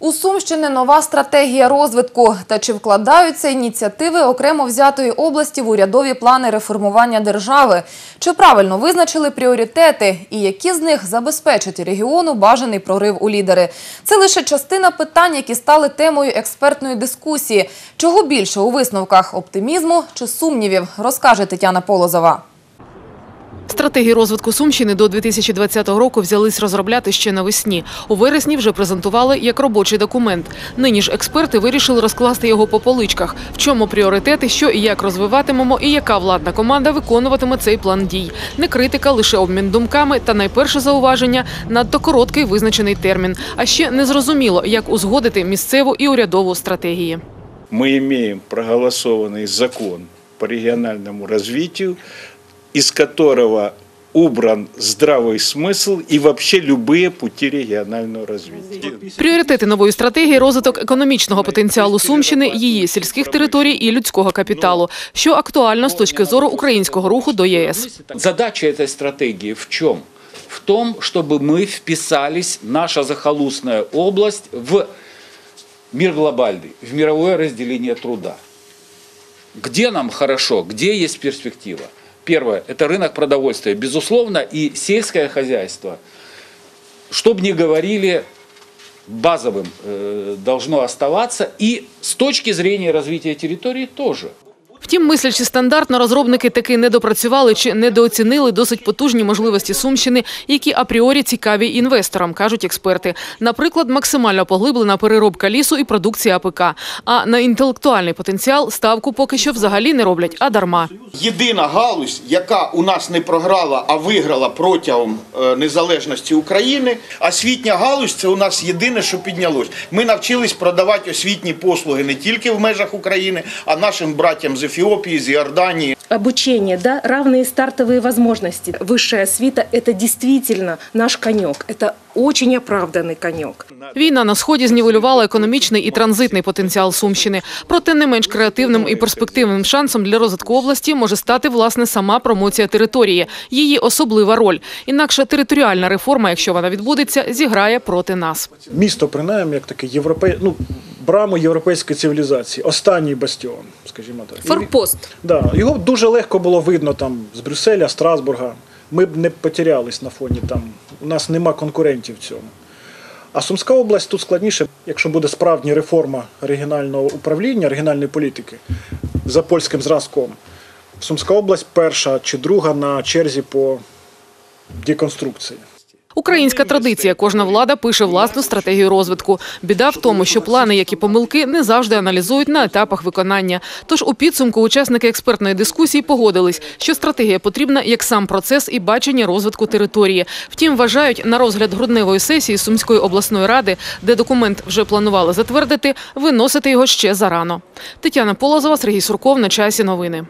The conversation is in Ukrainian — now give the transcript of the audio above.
У Сумщини нова стратегія розвитку. Та чи вкладаються ініціативи окремо взятої області в урядові плани реформування держави? Чи правильно визначили пріоритети? І які з них забезпечать регіону бажаний прорив у лідери? Це лише частина питань, які стали темою експертної дискусії. Чого більше у висновках – оптимізму чи сумнівів, розкаже Тетяна Полозова. Стратегію розвитку Сумщини до 2020 року взялись розробляти ще навесні. У вересні вже презентували як робочий документ. Нині ж експерти вирішили розкласти його по поличках. В чому пріоритети, що і як розвиватимемо, і яка владна команда виконуватиме цей план дій. Не критика, лише обмін думками та найперше зауваження – надто короткий визначений термін. А ще незрозуміло, як узгодити місцеву і урядову стратегії. мы имеем проголосованный закон по региональному развитию, из которого убран здравый смысл и вообще любые пути регионального развития. Пріоритети нової стратегії – розвиток економічного потенціалу Сумщини, її сільських територій і людського капіталу, що актуально з точки зору українського руху до ЄС. Задача этой стратегии в чем? В том, чтобы мы вписались, наша захолустная область, в мир глобальный, в мировое разделение труда. Где нам хорошо, где есть перспектива? Первое – это рынок продовольствия, безусловно, и сельское хозяйство. Что бы ни говорили, базовым э, должно оставаться, и с точки зрения развития территории тоже. Втім, мислячи стандартно, розробники таки не допрацювали чи недооцінили досить потужні можливості Сумщини, які апріорі цікаві інвесторам, кажуть експерти. Наприклад, максимально поглиблена переробка лісу і продукція АПК. А на інтелектуальний потенціал ставку поки що взагалі не роблять, а дарма. Єдина галузь, яка у нас не програла, а виграла протягом е, незалежності України. Освітня галузь це у нас єдине, що піднялось. Ми навчились продавати освітні послуги не тільки в межах України, а нашим братям з Ефіопії, з Іорданії. обучение, да, равные стартовые возможности. Высшая свита – это действительно наш конек. Это очень оправданный конек. Війна на сході знівелювала економічний і транзитний потенціал Сумщини. Проте не менш креативним і перспективним шансом для розвитку області може стати власне сама промоція території, її особлива роль. Інакше територіальна реформа, якщо вона відбудеться, зіграє проти нас. місто, принаймні, як таке європей... ну, браму європейської цивілізації, останній бастіон, скажімо так. І Форпост. Да, його дуже легко було видно там з Брюсселя, Страсбурга. Ми б не потерялись на фоні там. У нас нема конкурентів в цьому. А Сумська область тут складніше, якщо буде справжня реформа регіонального управління, регіональної політики за польським зразком. Сумська область перша чи друга на черзі по деконструкції. Українська традиція. Кожна влада пише власну стратегію розвитку. Біда в тому, що плани, як і помилки, не завжди аналізують на етапах виконання. Тож у підсумку учасники експертної дискусії погодились, що стратегія потрібна як сам процес і бачення розвитку території. Втім, вважають на розгляд грудневої сесії Сумської обласної ради, де документ вже планували затвердити, виносити його ще зарано. Тетяна Полозова, Сергій Сурков. На часі новини.